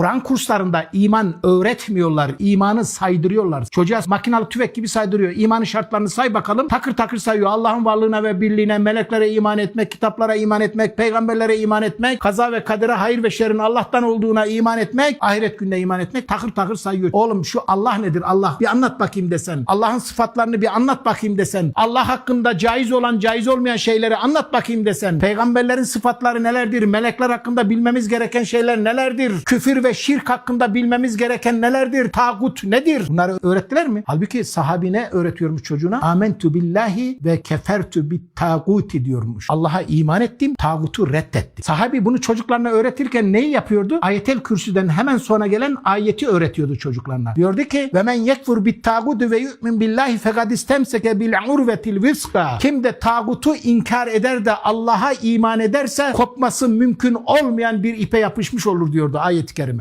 Kur'an kurslarında iman öğretmiyorlar. imanı saydırıyorlar. Çocuğa makinalı tüfek gibi saydırıyor. İmanın şartlarını say bakalım. Takır takır sayıyor. Allah'ın varlığına ve birliğine, meleklere iman etmek, kitaplara iman etmek, peygamberlere iman etmek, kaza ve kadere hayır ve şerrin Allah'tan olduğuna iman etmek, ahiret gününe iman etmek takır takır sayıyor. Oğlum şu Allah nedir? Allah bir anlat bakayım desen. Allah'ın sıfatlarını bir anlat bakayım desen. Allah hakkında caiz olan, caiz olmayan şeyleri anlat bakayım desen. Peygamberlerin sıfatları nelerdir? Melekler hakkında bilmemiz gereken şeyler nelerdir? Küfür ve şirk hakkında bilmemiz gereken nelerdir? Tağut nedir? Bunları öğrettiler mi? Halbuki sahabi ne öğretiyormuş çocuğuna? Amentu billahi ve kefertu bit tağuti diyormuş. Allah'a iman ettim, tağutu reddettim. Sahabi bunu çocuklarına öğretirken neyi yapıyordu? Ayetel kürsüden hemen sonra gelen ayeti öğretiyordu çocuklarına. Diyordu ki ve men yekfur bit tağutu ve yu'min billahi fekad istemseke bil urvetil viska. Kim de tağutu inkar eder de Allah'a iman ederse kopması mümkün olmayan bir ipe yapışmış olur diyordu ayet-i kerime.